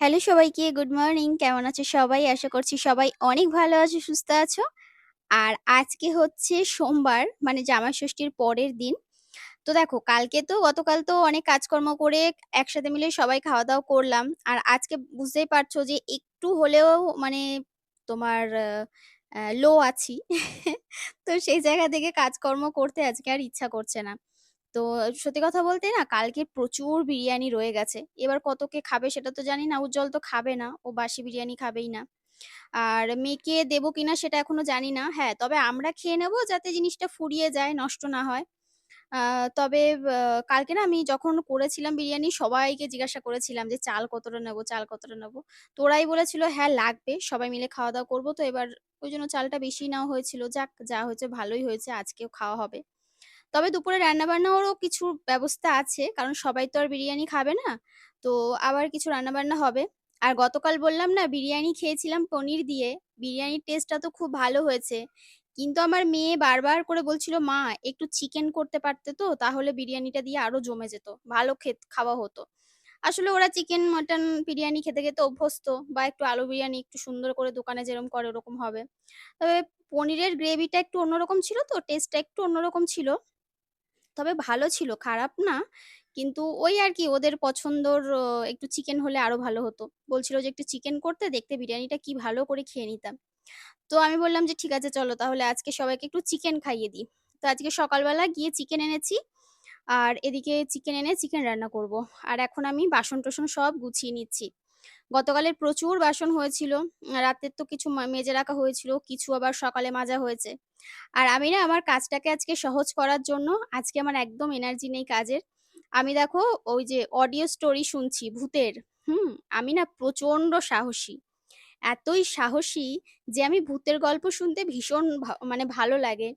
Hello সবাইকে, good morning. কেমন আছো সবাই? আশা করছি সবাই অনেক ভালো আছো, সুস্থ আছো। আর আজকে হচ্ছে সোমবার মানে জামা ষষ্ঠীর পরের দিন। তো দেখো, কালকে তো গতকাল তো অনেক কাজকর্ম করে একসাথে মিলে সবাই খাওয়া দাওয়া করলাম। আর আজকে বুঝতেই পারছ যে একটু হলেও মানে তোমার লো আছি। তো সেই জায়গা থেকে কাজকর্ম করতে আজকে আর ইচ্ছা করছে না। তো সত্যি কথা বলতে না, কালকে প্রচুর বিরিয়ানি রয়ে গেছে। এবার কত কে খাবে সেটা তো জানি না, উজ্জ্বল তো খাবে না, ও বাসি বিরিয়ানি খাবেই না। আর মেয়েকে দেবো কিনা সেটা এখনও জানি না হ্যাঁ তবে আমরা খেয়ে নেব যাতে জিনিসটা ফুরিয়ে যায়, নষ্ট না হয়। তবে কালকে না আমি যখন করেছিলাম বিরিয়ানি, সবাইকে জিজ্ঞাসা করেছিলাম যে চাল কতটা নেব, চাল কতটা নেব। তোরাই বলেছিল হ্যাঁ লাগবে, সবাই মিলে খাওয়া দাওয়া করব। তো এবার ওই জন্য চালটা বেশি নেওয়া হয়েছিল, যাক, যা হয়েছে ভালোই হয়েছে, আজকেও খাওয়া হবে। তবে দুপুরে রান্নাবান্নারও কিছু ব্যবস্থা আছে। কারণ সবাই তো আর বিরিয়ানি খাবে না। তো আবার কিছু রান্নাবান্না হবে। আর গতকাল বললাম না, বিরিয়ানি খেয়েছিলাম পনির দিয়ে। বিরিয়ানির টেস্টটা তো খুব ভালো হয়েছে। কিন্তু আমার মেয়ে বারবার করে বলছিল, মা, একটু চিকেন করতে পারতে তো? তাহলে বিরিয়ানিটা দিয়ে আরও জমে যেত। ভালো খেত, খাওয়া হতো। আসলে ওরা চিকেন, মটন বিরিয়ানি খেতে খেতে অভ্যস্ত। বা একটু আলু বিরিয়ানি একটু সুন্দর করে দোকানে যেরকম করে ওরকম হবে। তবে পনিরের গ্রেভিটা একটু অন্যরকম ছিল তো? টেস্টটা একটু অন্যরকম ছিল। তবে ভালো ছিল, খারাপ না। কিন্তু ওই আর কি ওদের পছন্দর একটু চিকেন হলে আরও ভালো হতো। বলছিল যে একটু চিকেন করতে দেখতে বিরিয়ানিটা কি ভালো করে খেয়ে নিতাম। তো আমি বললাম যে, "ঠিক আছে চলো তাহলে আজকে সবাইকে একটু চিকেন খাইয়ে দিই।" তো আজকে সকালবেলা গিয়ে চিকেন এনেছি। আর এদিকে চিকেন এনে চিকেন রান্না করব। আর এখন আমি বাসন-টাসন সব গুছিয়ে নিচ্ছি। গতকালের প্রচুর বাসন হয়েছিল। রাতের তো কিছু মেজে রাখা হয়েছিল, কিছু আবার সকালে মাজা হয়েছে। আর আমি না আমার কাজটাকে আজকে সহজ করার জন্য আজকে আমার একদম এনার্জি নেই কাজের। আমি দেখো ওই যে অডিও স্টোরি শুনছি ভূতের, হুম? আমি না প্রচণ্ড সাহসী। এতই সাহসী যে আমি ভূতের গল্প শুনতে ভীষণ মানে ভালো লাগে।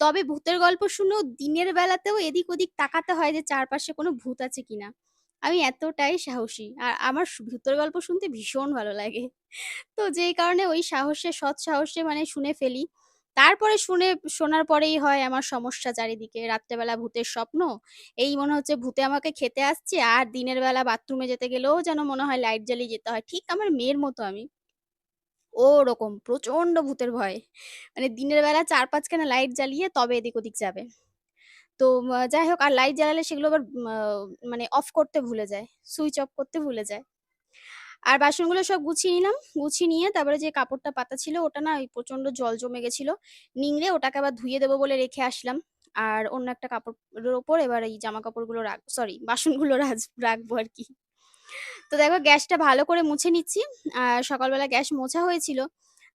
তবে ভূতের গল্প শুনেও দিনের বেলাতেও এদিক ওদিক তাকাতে হয় যে চারপাশে কোনো ভূত আছে কিনা। আমি এতটাই সাহসী। আর আমার ভূতের গল্প শুনতে ভীষণ ভালো লাগে। তো যেই কারণে ওই সাহসে, সৎ সাহসে মানে শুনে ফেলি। তারপরে শুনে, শোনার পরেই হয় আমার সমস্যা চারিদিকে। রাত্রেবেলা ভূতের স্বপ্ন। এই মনে হচ্ছে ভূতে আমাকে খেতে আসছে, আর দিনের বেলা বাথরুমে যেতে গেলেও যেন মনে হয় লাইট জ্বালিয়ে যেতে হয়। ঠিক আমার মেয়ের মতো আমি। ওরকম প্রচণ্ড ভূতের ভয়। মানে দিনের বেলা ৪-৫ খানা লাইট জ্বালিয়ে তবে এদিক ওদিক যাবে। তো যাই হোক, আর লাইট জ্বালালে সেগুলো আবার মানে অফ করতে ভুলে যায়। সুইচ অফ করতে ভুলে যায়। আর বাসনগুলো সব গুছিয়ে নিলাম। গুছিয়ে নিয়ে তারপরে যে কাপড়টা পাতা ছিল, ওটা না ওই প্রচণ্ড জল জমে গেছিল। নিংড়ে ওটাকে আবার ধুয়ে দেবো বলে রেখে আসলাম। আর অন্য একটা কাপড়ের ওপর এবার এই জামাকাপড়গুলো রাখ সরি বাসনগুলো রাখব আর কি তো দেখো, গ্যাসটা ভালো করে মুছে নিচ্ছি। আর সকালবেলা গ্যাস মোছা হয়েছিল।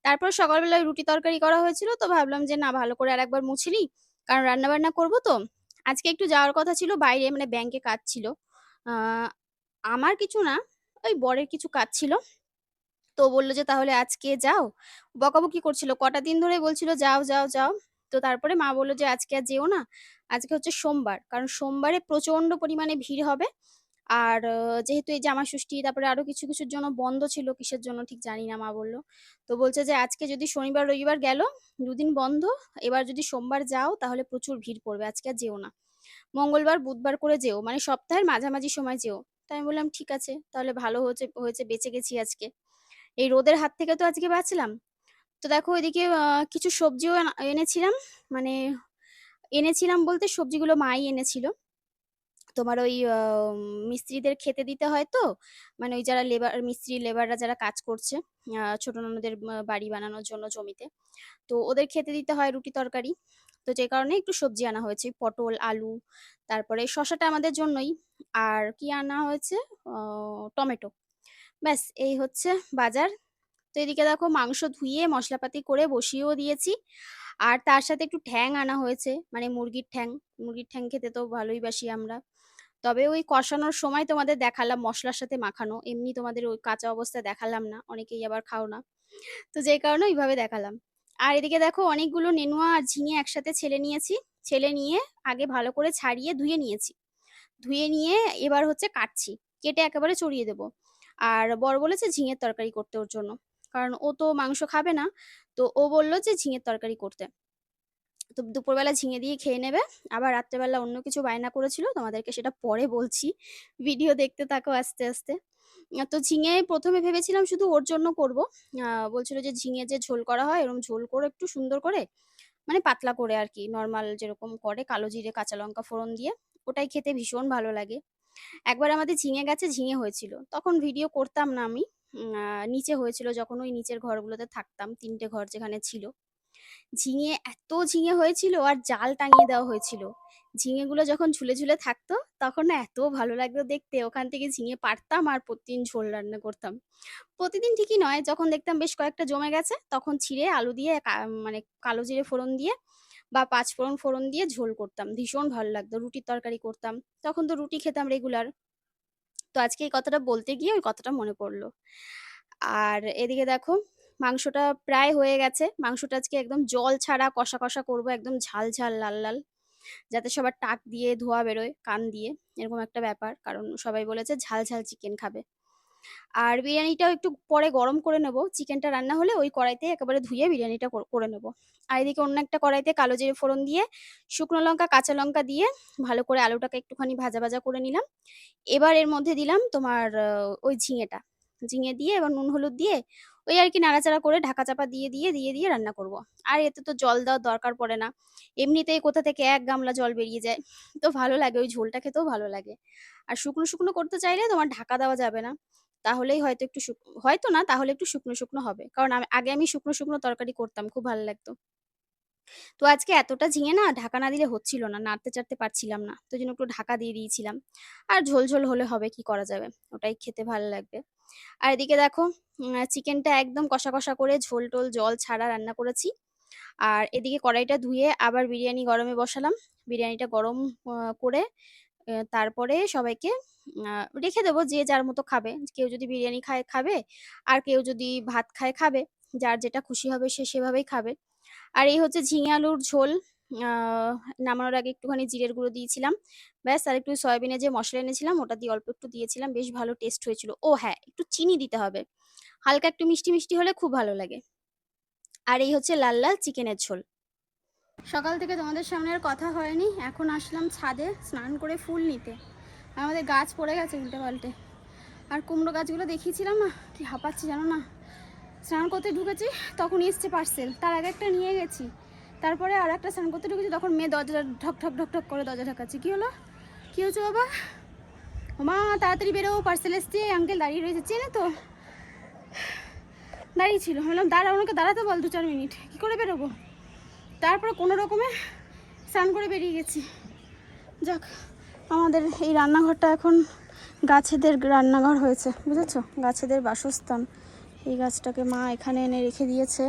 তারপর সকালবেলা রুটি তরকারি করা হয়েছিল, তো ভাবলাম যে না, ভালো করে আর একবার মুছে নিই। কারণ রান্না বান্না করব তো। আজকে একটু যাওয়ার কথা ছিল বাইরে মানে ব্যাংকে কাজ ছিল। আমার কিছু না, ওই বরের কিছু কাজ ছিল। তো বলল যে, "তাহলে আজকে যাও।" বকাবকি করছিল। কটা দিন ধরে বলছিল, "যাও, যাও, যাও।" তো তারপরে মা বলল যে, "আজকে আর যেও না। আজকে হচ্ছে সোমবার।" কারণ সোমবারে প্রচণ্ড পরিমাণে ভিড় হবে। আর যেহেতু এই জামা ষষ্ঠী তারপরে আরও কিছু, কিছুর জন্য বন্ধ ছিল। কিসের জন্য ঠিক জানি না মা বলল তো বলছে যে, "আজকে যদি শনিবার, রবিবার গেল, দুদিন বন্ধ। এবার যদি সোমবার যাও তাহলে প্রচুর ভিড় পড়বে। আজকে আর যেও না। মঙ্গলবার, বুধবার করে যেও। মানে সপ্তাহের মাঝামাঝি সময় যেও।" তো আমি বললাম, "ঠিক আছে। তাহলে ভালো হয়েছে হয়েছে বেঁচে গেছি আজকে।" এই রোদের হাত থেকে তো আজকে বাঁচলাম। তো দেখো ওইদিকে কিছু সবজিও এনেছিলাম। মানে এনেছিলাম বলতে সবজিগুলো মাই এনেছিল। তোমার ওই মিস্ত্রিদের খেতে দিতে হয় তো। মানে ওই যারা লেবার মিস্ত্রি লেবাররা যারা কাজ করছে ছোট ননদের বাড়ি বানানোর জন্য জমিতে। তো ওদের খেতে দিতে হয় রুটি তরকারি। তো যে কারণে একটু সবজি আনা হয়েছে। পটল, আলু, তারপরে শসাটা আমাদের জন্যই। আর কি আনা হয়েছে? টমেটো। ব্যাস এই হচ্ছে বাজার। তো এদিকে দেখো মাংস ধুয়ে মশলাপাতি করে বসিয়েও দিয়েছি। আর তার সাথে একটু ঠ্যাং আনা হয়েছে। মানে মুরগির ঠ্যাং। মুরগির ঠ্যাং খেতে তো ভালোই বাসি আমরা। তবে ওই কষানোর সময় তোমাদের দেখালাম মশলার সাথে মাখানো। এমনি তোমাদের ওই কাঁচা অবস্থায় দেখালাম না। অনেকেই আবার খাও না। তো যেই কারণে ওইভাবে দেখালাম। আর এদিকে দেখো অনেকগুলো নেনুয়া আর ঝিঙে একসাথে ছেলে নিয়েছি। ছেলে নিয়ে আগে ভালো করে ছাড়িয়ে ধুয়ে নিয়েছি। ধুয়ে নিয়ে এবার হচ্ছে কাটছি। কেটে একেবারে চড়িয়ে দেব। আর বর বলেছে ঝিঙের তরকারি করতে ওর জন্য। কারণ ও তো মাংস খাবে না। তো ও বলল যে ঝিঙের তরকারি করতে। তো দুপুরবেলা ঝিঙে দিয়ে খেয়ে নেবে। আবার রাত্রেবেলা অন্য কিছু বায়না করেছিল, তোমাদেরকে সেটা পরে বলছি। ভিডিও দেখতে থাকো আস্তে আস্তে। তো ঝিঙে প্রথমে ভেবেছিলাম শুধু ওর জন্য করব। বলছিল যে ঝিঙে যে ঝোল করা হয় এরকম ঝোল করে একটু সুন্দর করে মানে পাতলা করে আর কি নর্মাল যেরকম করে, কালো জিরে, কাঁচা লঙ্কা ফোড়ন দিয়ে। ওটাই খেতে ভীষণ ভালো লাগে। একবার আমাদের ঝিঙে গাছে ঝিঙে হয়েছিল। তখন ভিডিও করতাম না আমি। নিচে হয়েছিল যখন ওই নিচের ঘরগুলোতে থাকতাম, তিনটে ঘর যেখানে ছিল। ঝিঙে এত ঝিঙে হয়েছিল আর জাল টাঙিয়ে দেওয়া হয়েছিল। ঝিঙেগুলো যখন ঝুলে ঝুলে থাকতো, তখন না এত ভালো লাগতো দেখতে। ওখান থেকে ঝিঙে পারতাম আর প্রতিদিন ঝোল রান্না করতাম। প্রতিদিন ঠিকই নয়, যখন দেখতাম বেশ কয়েকটা জমে গেছে, তখন ছিঁড়ে আলু দিয়ে মানে কালো জিরে ফোড়ন দিয়ে বা পাঁচ ফোড়ন ফোড়ন দিয়ে ঝোল করতাম। ভীষণ ভালো লাগতো, রুটির তরকারি করতাম। তখন তো রুটি খেতাম রেগুলার তো আজকে এই কথাটা বলতে গিয়ে ওই কথাটা মনে পড়ল। আর এদিকে দেখো মাংসটা প্রায় হয়ে গেছে। মাংসটা আজকে একদম জল ছাড়া কষা কষা করব, একদম ঝাল ঝাল, লাল লাল। যাতে সবার টাক দিয়ে ধোয়া বেরোয়, কান দিয়ে। এরকম একটা ব্যাপার, কারণ সবাই বলেছে ঝাল ঝাল চিকেন খাবে। আর বিরিয়ানিটাও একটু পরে গরম করে নেব। চিকেনটা রান্না হলে ওই কড়াইতে একেবারে ধুয়ে বিরিয়ানিটা করে নেব। আর এদিকে অন্য একটা কড়াইতে কালো জিরে ফোড়ন দিয়ে, শুকনো লঙ্কা, কাঁচা লঙ্কা দিয়ে ভালো করে আলুটাকে একটুখানি ভাজা ভাজা করে নিলাম। এবার এর মধ্যে দিলাম তোমার ওই ঝিঙেটা। ঝিঙে দিয়ে এবার নুন হলুদ দিয়ে ওই আর কি নাড়াচাড়া করে ঢাকা চাপা দিয়ে দিয়ে দিয়ে দিয়ে রান্না করব। আর এতে তো জল দেওয়ার দরকার পড়ে না। এমনিতেই কোথা থেকে এক গামলা জল বেরিয়ে যায়। তো ভালো লাগে, ওই ঝোলটা খেতেও ভালো লাগে। আর শুকনো শুকনো করতে চাইলে তোমার ঢাকা দেওয়া যাবে না। তাহলেই হয়তো একটু হয়তো না, তাহলে একটু শুকনো শুকনো হবে। কারণ আগে আমি শুকনো শুকনো তরকারি করতাম, খুব ভালো লাগতো। তো আজকে এতটা ঝিঙে না ঢাকা না দিলে হচ্ছিল না, নাড়তে চাড়তে পারছিলাম না, তো জন্য একটু ঢাকা দিয়ে দিয়েছিলাম। আর ঝোল ঝোল হলে হবে, কি করা যাবে? ওটাই খেতে ভালো লাগবে। আর এদিকে দেখো চিকেনটা একদম কষা কষা করে ঝোল টোল, জল ছাড়া রান্না করেছি। আর এদিকে কড়াইটা ধুয়ে আবার বিরিয়ানি গরমে বসালাম। বিরিয়ানিটা গরম করে তারপরে সবাইকে রেখে দেবো যে যার মতো খাবে। কেউ যদি বিরিয়ানি খায়, খাবে। আর কেউ যদি ভাত খায়, খাবে। যার যেটা খুশি হবে সে সেভাবেই খাবে। আর এই হচ্ছে ঝিঙে আলুর ঝোল নামানোর আগে একটুখানি জিরের গুঁড়ো দিয়েছিলাম। ব্যাস, আর একটু সয়াবিনে যে মশলা এনেছিলাম, ওটা দিয়ে অল্প একটু দিয়েছিলাম। বেশ ভালো টেস্ট হয়েছিল। ও হ্যাঁ একটু চিনি দিতে হবে। হালকা একটু মিষ্টি মিষ্টি হলে খুব ভালো লাগে। আর এই হচ্ছে লাল লাল চিকেনের ঝোল। সকাল থেকে তোমাদের সামনে আর কথা হয়নি। এখন আসলাম ছাদে স্নান করে ফুল নিতে। আমাদের গাছ পড়ে গেছে উল্টে পাল্টে। আর কুমড়ো গাছগুলো দেখিয়েছিলাম না, কি হাঁপাচ্ছি জানো না? স্নান করতে ঢুকেছি, তখন এসছে পার্সেল তার আগে একটা নিয়ে গেছি। তারপরে আর একটা স্নান করতে ঢুকেছি, তখন মেয়ে দরজা ঢক ঢক ঢক ঢক করে দরজা ঢাকাচ্ছি। কী হলো? কী হয়েছে বাবা? মা তাড়াতাড়ি বেরো পার্সেল এসছে আঙ্কেল দাঁড়িয়ে রয়েছে। চেনে তো? দাঁড়িয়ে ছিল। বললাম দাঁড়া ওনাকে দাঁড়াতে বল দু চার মিনিট কী করে বেরোবো? তারপরে কোনো রকমে স্নান করে বেরিয়ে গেছি। যাক, আমাদের এই রান্নাঘরটা এখন গাছেদের রান্নাঘর হয়েছে, বুঝেছ? গাছেদের বাসস্থান। এই গাছটাকে মা এখানে এনে রেখে দিয়েছে।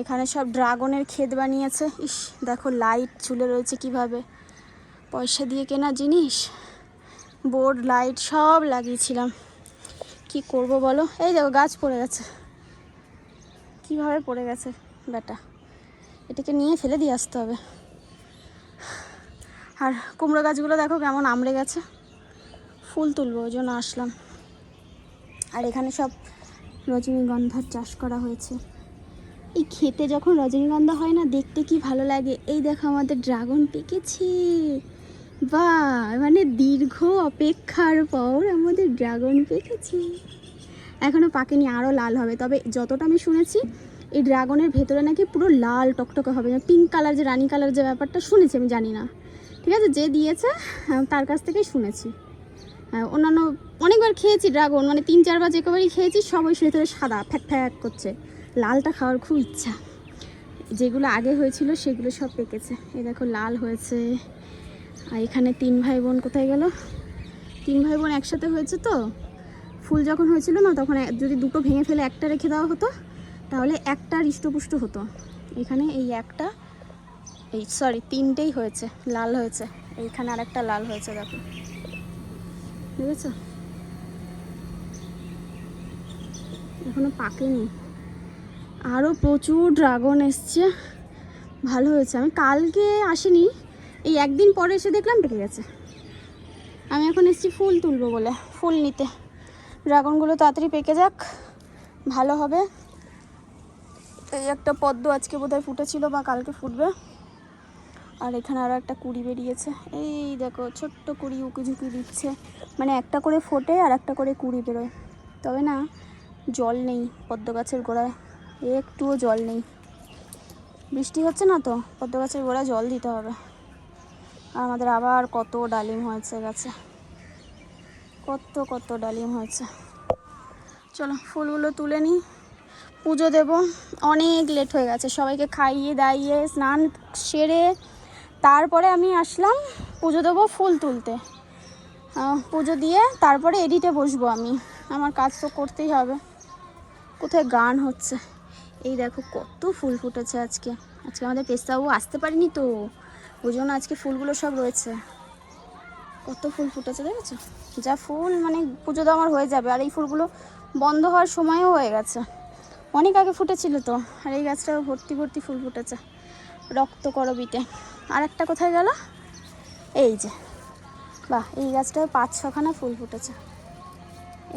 এখানে সব ড্রাগনের ক্ষেত বানিয়েছে। ইস, দেখো লাইট ঝুলে রয়েছে কীভাবে। পয়সা দিয়ে কেনা জিনিস? বোর্ড, লাইট সব লাগিয়েছিলাম। কি করব বলো? এই দেখো গাছ পড়ে গেছে। কীভাবে পড়ে গেছে? বেটা এটাকে নিয়ে ফেলে দিয়ে আসতে হবে। আর কুমড়ো গাছগুলো দেখো কেমন আমড়ে গেছে। ফুল তুলবো, ওই জন্য আসলাম। আর এখানে সব রজনীগন্ধার চাষ করা হয়েছে। এই খেতে যখন রজনীগন্ধা হয় না, দেখতে কি ভালো লাগে? এই দেখো আমাদের ড্রাগন পেকেছে। বা মানে দীর্ঘ অপেক্ষার পর আমাদের ড্রাগন পেকেছে। এখনও পাকেনি আরও লাল হবে। তবে যতটা আমি শুনেছি, এই ড্রাগনের ভেতরে নাকি পুরো লাল টকটকে হবে। পিঙ্ক কালার যে, রানী কালার যে ব্যাপারটা শুনেছি, আমি জানি না। ঠিক আছে, যে দিয়েছে, তার কাছ থেকেই শুনেছি। অন্যান্য অনেকবার খেয়েছি ড্রাগন মানে তিন, চারবার যে কবারই খেয়েছি, সব ওই ভেতরে সাদা, ফ্যাক ফ্যাক করছে। লালটা খাওয়ার খুব ইচ্ছা। যেগুলো আগে হয়েছিল সেগুলো সব পেকেছে। এই দেখো, লাল হয়েছে। আর এখানে তিন ভাই বোন কোথায় গেল? তিন ভাই বোন একসাথে হয়েছে তো? ফুল যখন হয়েছিল না, তখন যদি দুটো ভেঙে ফেলে একটা রেখে দেওয়া হতো, তাহলে একটা হৃষ্টপুষ্ট হতো। এখানে এই একটা, এই সরি তিনটেই হয়েছে, লাল হয়েছে। এইখানে আরেকটা লাল হয়েছে, দেখো। বুঝেছ এখনও পাকেনি। আরও প্রচুর ড্রাগন এসছে। ভালো হয়েছে। আমি কালকে আসিনি। এই একদিন পরে এসে দেখলাম পেকে গেছে। আমি এখন এসেছি ফুল তুলবো বলে, ফুল নিতে। ড্রাগনগুলো তাড়াতাড়ি পেকে যাক। ভালো হবে। এই একটা পদ্ম আজকে বোধহয় ফুটেছিল বা কালকে ফুটবে। আর এখানে আরও একটা কুড়ি বেরিয়েছে। এই দেখো, ছোট্ট কুড়ি উকি ঝুঁকি দিচ্ছে। মানে একটা করে ফোটে আর একটা করে কুড়ি বেরোয়। তবে না, জল নেই পদ্ম গাছের গোড়ায়। একটুও জল নেই। বৃষ্টি হচ্ছে না তো? পদ্ম গাছের গোড়ায় জল দিতে হবে। আর আমাদের আবার কত ডালিম হয়েছে গাছে। কত কত ডালিম হয়েছে। চলো, ফুলগুলো তুলে নিই। পুজো দেব। অনেক লেট হয়ে গেছে। সবাইকে খাইয়ে, দাইয়ে, স্নান সেরে তারপরে আমি আসলাম পুজো দেবো ফুল তুলতে। পুজো দিয়ে তারপরে এডিটে বসবো আমি। আমার কাজ তো করতেই হবে। কোথায় গান হচ্ছে? এই দেখো, কত ফুল ফুটেছে আজকে। আজকে আমাদের পেস্তাবু আসতে পারিনি তো। ওই জন্য আজকে ফুলগুলো সব রয়েছে। কত ফুল ফুটেছে দেখেছ? যা ফুল মানে পুজো তো আমার হয়ে যাবে। আর এই ফুলগুলো বন্ধ হওয়ার সময়ও হয়ে গেছে। অনেক আগে ফুটেছিল তো। আর এই গাছটাও ভর্তি ভর্তি ফুল ফুটেছে। রক্ত করবিতে। আর একটা কোথায় গেল? এই যে। বাহ, এই গাছটায় পাঁচ ছখানা ফুল ফুটেছে।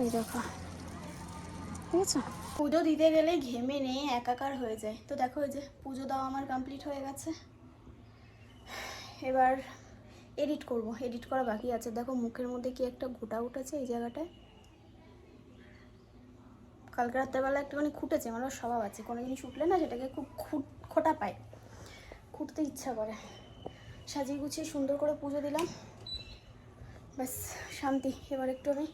এই দেখো। ঠিক আছে পুজো দিতে গেলে ঘেমে নেই, একাকার হয়ে যায়। তো দেখো এই যে, পুজো দেওয়া আমার কমপ্লিট হয়ে গেছে। এবার এডিট করব। এডিট করা বাকি আছে। দেখো মুখের মধ্যে কি একটা গোটা উঠেছে এই জায়গাটায়। কালকে রাত্রেবেলা একটুখানি খুঁটেছে আমার স্বভাব আছে। কোনো জিনিস উঠলে না, সেটাকে খুব খুট খোটা পায়। খুঁটতে ইচ্ছা করে। সাজিয়ে গুছিয়ে সুন্দর করে পুজো দিলাম। ব্যাস, শান্তি। এবার একটু আমি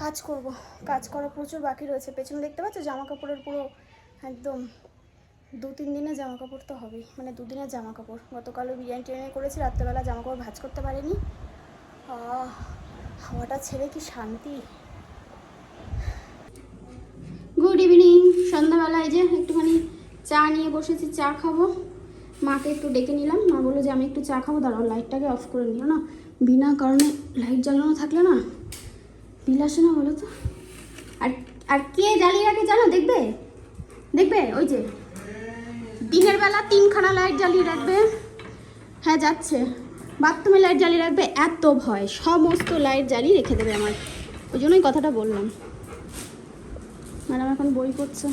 কাজ করব। কাজ করা প্রচুর বাকি রয়েছে। পেছনে দেখতে পাচ্ছ জামা কাপড়ের পুরো একদম দু, তিন দিনের জামা কাপড় তো হবেই। মানে দুদিনের জামা কাপড় গতকালও বিরিয়ানি টিরিয়ানি করেছি, রাত্রেবেলা জামা কাপড় ভাজ করতে পারিনি। হাওয়াটা ছেড়ে কি শান্তি? গুড ইভিনিং সন্ধ্যাবেলায় যে একটুখানি চা নিয়ে বসেছি, চা খাব। মাকে একটু ডেকে নিলাম। মা বলল যে, আমি একটু চা খাব, দাঁড়াও লাইটটাকে অফ করে নিও, না? বিনা কারণে লাইট জ্বালানো থাকলে না বিল আসে না বলো তো? আর আর কে জ্বালিয়ে রাখে জানো? দেখবে? দেখবে? ওই যে, দিনের বেলা তিনখানা লাইট জ্বালিয়ে রাখবে। হ্যাঁ যাচ্ছে। বাথরুমে লাইট জ্বালিয়ে রাখবে, এত ভয়। সমস্ত লাইট জ্বালিয়ে রেখে দেবে আমার। ওই জন্যই কথাটা বললাম। ম্যাডাম এখন বই পড়ছে।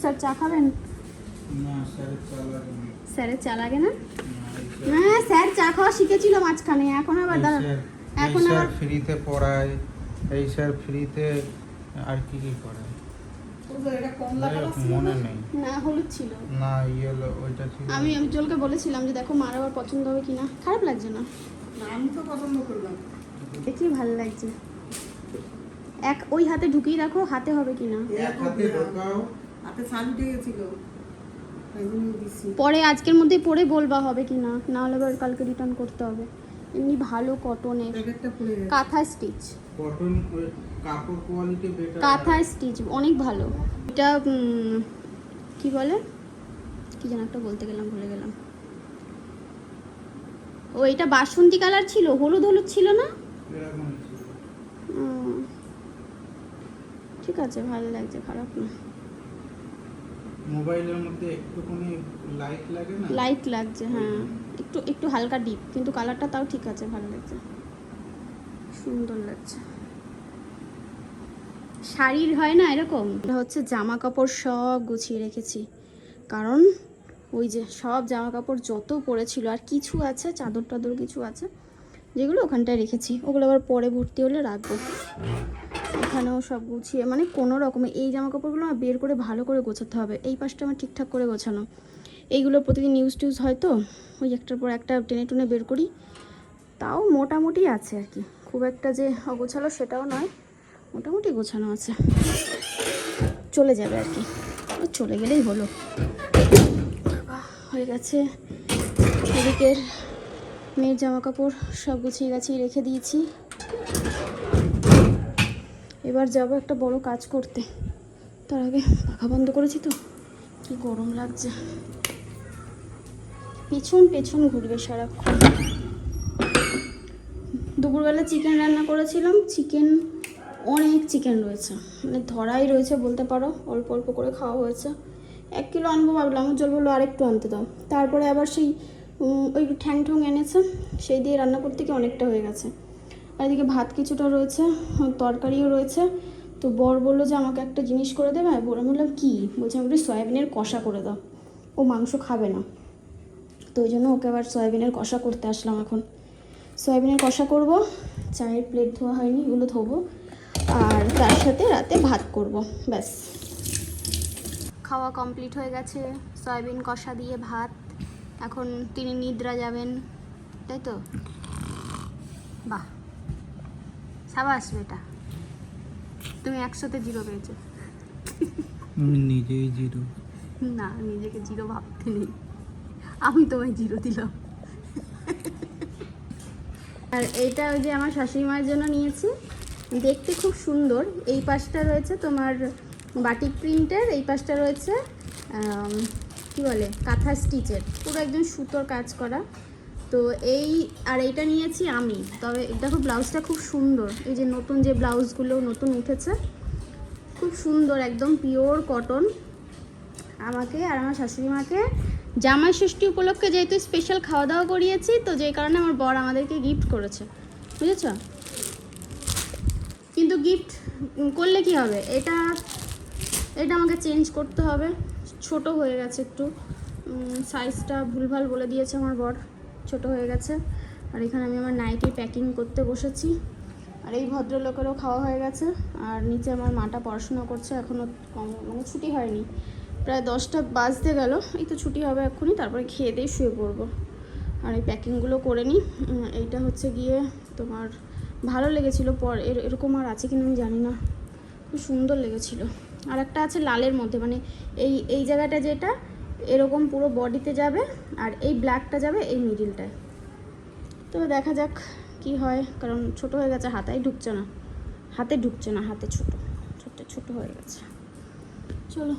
স্যার, চা খাবেন? না স্যার না। স্যারের চা লাগে না? না, স্যার- হ্যাঁ স্যার চা খাওয়া শিখেছিল মাঝখানে এখন আবার এই এখন আবার ফ্রিতে পড়ায় এই স্যার ফ্রিতে আর কি কি ওইটা ছিল। আমি আমি জলকে বলেছিলাম যে দেখো মার আবার পছন্দ হবে কিনা। খারাপ লাগছে না? আমি তো পছন্দ করলাম। দেখি ভালো লাগছে। এক ওই হাতে ঢুকিয়ে রাখো হাতে হবে কিনা? এক হাতে ঢোকাও। হাতে সান গেছিল পরে আজকের মধ্যে পরে বলবা হবে কি না? না হলে আবার কালকে রিটার্ন করতে হবে। এমনি ভালো কটনের কাঁথা স্টিচ কটন কাপড় কোয়ালিটি বেটার কাঁথা স্টিচ অনেক ভালো। এটা কি বলে? কি যেন একটা বলতে গেলাম ভুলে গেলাম। ও এটা বাসন্তী কালার ছিল? হলুদ হলুদ ছিল না? ঠিক আছে ভালো লাগছে খারাপ না। মোবাইলের মধ্যে একটুখানি লাইট লাগে না? লাইট লাগছে হ্যাঁ। একটু একটু হালকা ডিপ কিন্তু কালারটা তাও ঠিক আছে ভালো লাগছে। সুন্দর লাগছে। শাড়ির হয় না এরকম? এটা হচ্ছে জামা কাপড় সব গুছিয়ে রেখেছি। কারণ ওই যে সব জামা কাপড় যত পড়েছিল আর কিছু আছে চাদর টাদর কিছু আছে যেগুলো ওখানটায় রেখেছি, ওগুলো আবার পরে ভর্তি হলে রাখব। এখানেও সব গুছিয়ে মানে কোনো রকমে এই জামা কাপড়গুলো না বের করে ভালো করে গোছাতে হবে, এই পাশটা আমার ঠিকঠাক করে গোছানো। এইগুলো প্রতিদিন নিউজ টিউজ হয় তো, ওই একটার পর একটা টেনে টুনে বের করি। তাও মোটামুটি আছে আর কি, খুব একটা যে অগোছালো সেটাও নয়, মোটামুটি গোছানো আছে। চলে যাবে আর কি চলে গেলেই হলো। হয়ে গেছে এদিকের মেয়ের জামা কাপড় সব গুছিয়ে গাছিয়ে রেখে দিয়েছি। এবার যাব একটা বড় কাজ করতে। তার আগে পাখা বন্ধ করেছি তো। কি গরম লাগছে। পেছন পেছন ঘুরবে সারাক্ষণ। দুপুরবেলা চিকেন রান্না করেছিলাম। চিকেন, অনেক চিকেন রয়েছে। মানে ধরাই রয়েছে বলতে পারো। অল্প অল্প করে খাওয়া হয়েছে। এক কিলো আনব ভাবলাম। জল বলল আরেকটু আনতে দাও। তারপরে আবার সেই ওই ঠ্যাং ঠ্যাং এনেছে, সেই দিয়ে রান্না করতে গিয়ে অনেকটা হয়ে গেছে। আর এদিকে ভাত কিছুটা রয়েছে, তরকারিও রয়েছে। তো বর বলল যে, আমাকে একটা জিনিস করে দেবে? বলে আমি বললাম, কী? বলছে, আমাকে সয়াবিনের কষা করে দাও। ও মাংস খাবে না। তো ওই জন্য ওকে আবার সয়াবিনের কষা করতে আসলাম এখন। সয়াবিনের কষা করব, চায়ের প্লেট ধোয়া হয়নি এগুলো ধোবো। আর তার সাথে রাতে ভাত করব, ব্যাস। খাওয়া কমপ্লিট হয়ে গেছে, সয়াবিন কষা দিয়ে ভাত। এখন তিনি নিদ্রা যাবেন তাই তো? বাহ। সাবাস বেটা। তুমি একশোতে জিরো পেয়েছ। আমি নিজেই জিরো। না নিজেকে জিরো ভাবতে নেই। আমি তোমায় জিরো দিলাম। আর এইটা ওই যে আমার শাশুড়ি মায়ের জন্য নিয়েছি। দেখতে খুব সুন্দর। এই পাশটা রয়েছে তোমার বাটিক প্রিন্টের এই পাশটা রয়েছে কি বলে? কাঁথা স্টিচের। পুরো একদম সুতোর কাজ করা। তো এই, আর এইটা নিয়েছি আমি। তবে দেখো ব্লাউজটা খুব সুন্দর। এই যে নতুন যে ব্লাউজগুলো নতুন উঠেছে, খুব সুন্দর একদম পিওর কটন। আমাকে আর আমার শাশুড়ি মাকে জামাই ষষ্ঠী উপলক্ষে যেহেতু স্পেশাল খাওয়া দাওয়া করিয়েছি, তো যেই কারণে আমার বর আমাদেরকে গিফট করেছে। বুঝেছ? কিন্তু গিফট করলে কি হবে? এটা এটা আমাকে চেঞ্জ করতে হবে। ছোট হয়ে গেছে একটু। সাইজটা ভুলভাল বলে দিয়েছে আমার বর, ছোট হয়ে গেছে। আর এখানে আমি আমার নাইটি প্যাকিং করতে বসেছি। আর এই ভদ্রলোকেরও খাওয়া হয়ে গেছে। আর নিচে আমার মাটা পড়াশোনা করছে এখনও কম মানে ছুটি হয়নি। প্রায় দশটা বাজতে গেল, এই তো ছুটি হবে এক্ষুনি, তারপরে খেয়ে দিয়ে শুয়ে পড়ব। আর এই প্যাকিংগুলো করে নিই এইটা হচ্ছে গিয়ে তোমার ভালো লেগেছিল পর, এর, এরকম আর আছে কিনা আমি জানি না। খুব সুন্দর লেগেছিল। আর একটা আছে লালের মধ্যে মানে এই এই জায়গাটা যেটা, এরকম পুরো বডিতে যাবে আর এই ব্ল্যাকটা যাবে এই মিডিলটায়। তো দেখা যাক কি হয়, কারণ ছোট হয়ে গেছে হাতাই ঢুকছে না। হাতে ঢুকছে না, হাতে ছোট ছোট ছোট হয়ে গেছে। চলো।